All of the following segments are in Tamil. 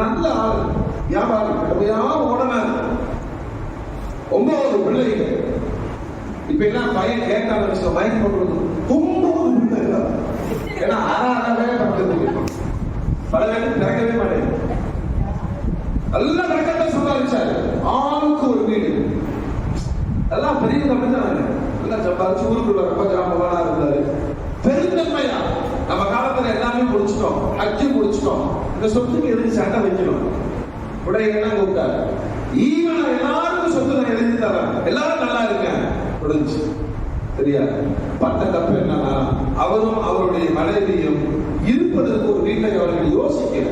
நல்ல ஆள் வியாபாரி கடுமையா ஓடனார் ஒன்பது பிள்ளைங்க. இப்ப எல்லாம் பையன் கேட்டாலும் வச்சுக்கோ மயக்கம் போட்டு ஒன்பது பிள்ளைங்க ஏன்னா ஆறாவே பக்கத்து பல பேருக்கு நடக்கவே மாட்டேங்குது நல்ல நடக்கத்தை சம்பாதிச்சாரு. ஆளுக்கு ஒரு வீடு. எல்லாம் பெரிய அப்படித்தாங்க எல்லாம் சம்பாதிச்சு ஊருக்குள்ள ரொம்ப ஜாமவானா இருந்தாரு. பெருந்தன்மையா. நம்ம காலத்துல எல்லாமே முடிச்சிட்டோம் அச்சு முடிச்சிட்டோம் இந்த சொத்துக்கு எதுக்கு சட்டை வைக்கணும். உடையெல்லாம் கூப்பிட்டாரு. ஈவன் எல்லாருக்கும் சொத்து நான் எழுதி தரேன் எல்லாரும் நல்லா இருக்கேன் முடிஞ்சு சரியா? பட்ட தப்பு என்னன்னா அவரும் அவருடைய மனைவியும் இருப்பதற்கு ஒரு வீட்டை அவர்கள் யோசிக்கல.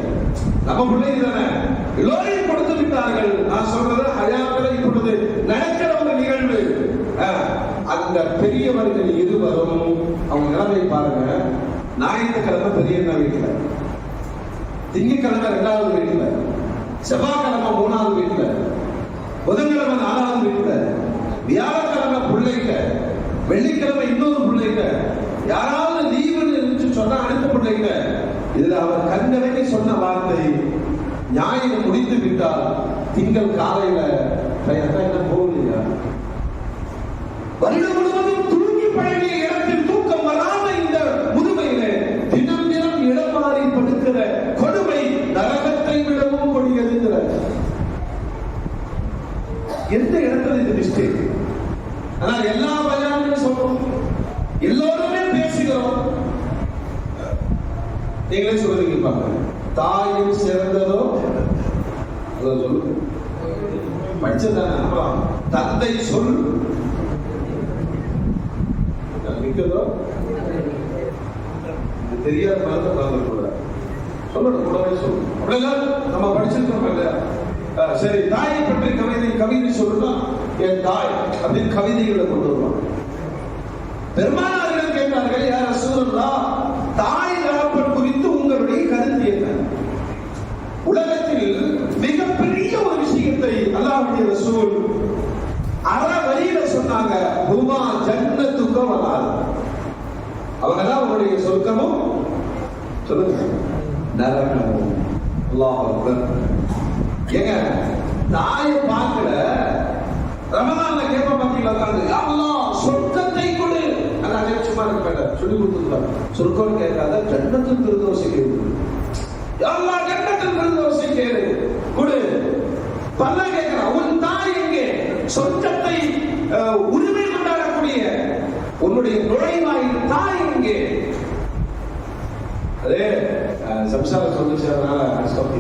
நம்ம பிள்ளைங்க தானே? எல்லோரையும் கொடுத்து விட்டார்கள். நான் சொல்றது ஹயாத்துல இப்பொழுது நடக்கிற ஒரு நிகழ்வு. அஹ், அந்த பெரியவர்கள் இருவரும் அவங்க நிலைமை பாருங்க. ஞாயிற்றுக்கிழமை பெரிய வீட்டுல. திங்கக்கிழமை ரெண்டாவது வீட்டுல. செவ்வாய்க்கிழமை மூணாவது வீட்டுல. புதன்கிழமை நாலாவது வீட்டுல. வியாழக்கிழமை பிள்ளைங்க. வெள்ளிக்கிழமை இன்னொரு பிள்ளைங்க. யாராவது லீவுன்னு இருந்துச்சு சொன்னா அனுப்ப பிள்ளைங்க. இதுல அவர் கண்கலங்கி சொன்ன வார்த்தை ஞாயிறு முடித்து விட்டால் திங்கள் காலையில மிஸ்டேக் ஆனால் எல்லா பயானும் சொல்றோம். எல்லோருமே பேசுகிறோம். நீங்களே சொல்லுவீங்க பாருங்க. தாயும் சிறந்ததோ? அதை சொல்லுங்க படிச்சதானே தந்தை சொல். மிக்கதோ? தெரியாத மாதிரி மறந்து கூட சொல்லணும் கூடவே சொல்லணும். அப்படியெல்லாம் நம்ம படிச்சிருக்கோம் இல்லையா? சரி தாயை பற்றி கவிதை கவிதை சொல்லணும் என் தாய் அப்படின்னு கவிதைகளை கொண்டு வருவாங்க பெருமானாரிடம் கேட்டார்கள் யார் சூழல்லா தாய் தகப்பன் குறித்து உங்களுடைய கருத்து என்ன? உலகத்தில் மிகப்பெரிய ஒரு விஷயத்தை அல்லாவுடைய ரசூல் அற வழியில சொன்னாங்க. ஹுமா துக்கம் வராது. அவங்க தான் அவங்களுடைய சொர்க்கமும்? சொல்லுங்க. நரகமும். அல்லாஹ் ஏங்க தாயை பார்க்கல. ரமதான்ல கேட்ப பாத்தீங்களா உட்கார்ந்து. யா சொர்க்கத்தை கொடு. ஆனா அதே சும்மா இருக்க மாட்டார் சொல்லி கொடுத்துருக்காங்க சொர்க்கம் கேட்காத ஜன்னத்தில் திருதோசை கேடு யா அல்லாஹ் ஜன்னத்தில் திருதோசை கேடு கொடு. பல்ல கேட்கிறான் உன் தாய் எங்கே? சொர்க்கத்தை அஹ், உரிமை கொண்டாடக்கூடிய உன்னுடைய நுழைவாயில் தாய் எங்கே? அதே அஹ், சம்சாரம் சொல்லுச்சு அதனால ஸ்டாப்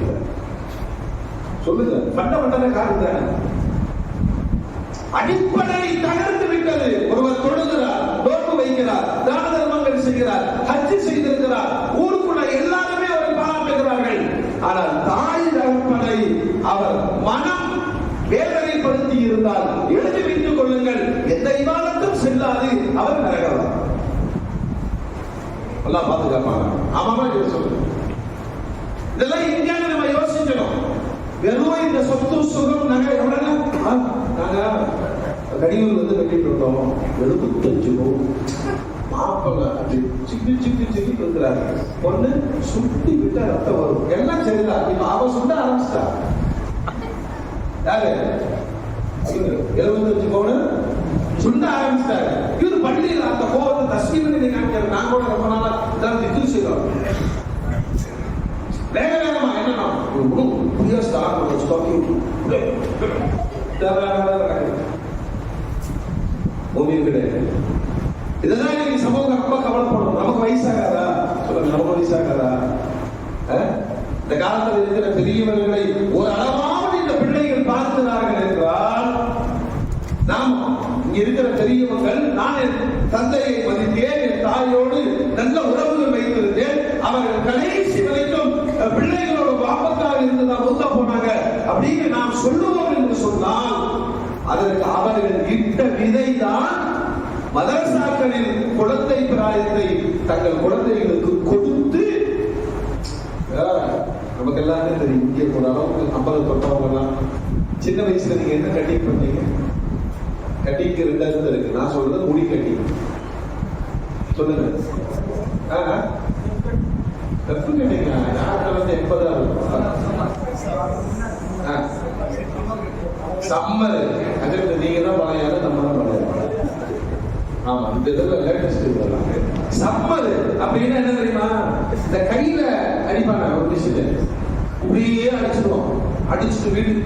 சொல்லுங்க. ஃபண்டமெண்டல காரணம் தானே அடிப்படை தகர்ந்து விட்டது. ஒருவர் தொழுகிறார் நோக்கு வைக்கிறார் தான தர்மங்கள் செய்கிறார் ஹஜ்ஜு செய்திருக்கிறார் ஊருக்குள்ள எல்லாருமே அவரை பாராட்டுகிறார்கள். ஆனால் தாய் தகப்பனை அவர் மனம் வேதனைப்படுத்தி இருந்தால் எழுதி வைத்துக் கொள்ளுங்கள். எந்த இவாதத்தும் செல்லாது. அவர் நரகலாம் எல்லாம் பாத்துக்காப்பாங்க ஆமாமா இது சொல்லுங்க இதெல்லாம் இந்தியாவில் வெறும் இந்த சொத்து சுகம் நகை எவ்வளவு நாங்க கடியூர் வந்து கட்டிட்டு இருந்தோம் எழுபத்தஞ்சு ரூபா. மாப்பிள்ள அப்படி சிக்கி சிக்கி சிக்கி இருக்கிறாரு பொண்ணு சுட்டி விட்டா ரத்தம் வரும். எல்லாம் சரிதான். இப்ப அவ சுண்ட ஆரம்பிச்சிட்டா. யாரு? எழுபத்தஞ்சு பவுனு சுண்ட ஆரம்பிச்சிட்டாரு. இவர் பள்ளியில் அந்த கோவத்தை தஸ்மி பண்ணி காமிக்கிறார். நான் கூட ரொம்ப நாளா இதான் திக்கு செய்யறோம் வேக வேகமா என்னன்னா புதிய ஸ்டார் was talking கிடையாது இதெல்லாம் இன்னைக்கு சமூகம் ரொம்ப கவலைப்படும் நமக்கு வயசாகாதா? சொல்லுங்க நமக்கு வயசாகாதா? இந்த காலத்தில் இருக்கிற பெரியவர்களை ஒரு அளவாவது இந்த பிள்ளைகள் பார்க்கிறார்கள் என்றால் நாம் இங்க இருக்கிற பெரியவர்கள் நான் என் தந்தையை மதித்தேன் என் தாயோடு நல்ல உறவுகள் வைத்திருந்தேன். அவர்கள் கடைசி வரைக்கும் பிள்ளைகள் அப்படின்னு நாம் சொல்லுவோம் என்று சொன்னால் அதற்கு அவர்கள் இட்ட விதைதான் மதரசாக்களில் குழந்தை பிராயத்தை தங்கள் குழந்தைகளுக்கு கொடுத்து நமக்கு எல்லாமே தெரியும் இங்கே போனாலும் அளவுக்கு ஐம்பது தொட்டவங்க சின்ன வயசுல நீங்க என்ன கட்டிங் பண்ணீங்க? கட்டிங்க்கு ரெண்டாவது இருக்கு. நான் சொல்றது முடி கட்டிங் சொல்லுங்க. ஆ? கட்டிங்க யாருக்கு வந்து எப்பதான் இருக்கும்? சம்மர் அதுக்கு நீங்க தான் பழையாரு நம்ம தான் பழையாரு ஆமா இந்த இதுல லேட்டஸ்ட் சம்மரு சம்மர் அப்படின்னா என்ன தெரியுமா? இந்த கையில அடிப்பாங்க ஒரு விஷயத்தை இப்படியே அடிச்சிருவோம். அடிச்சுட்டு வீட்டுக்கு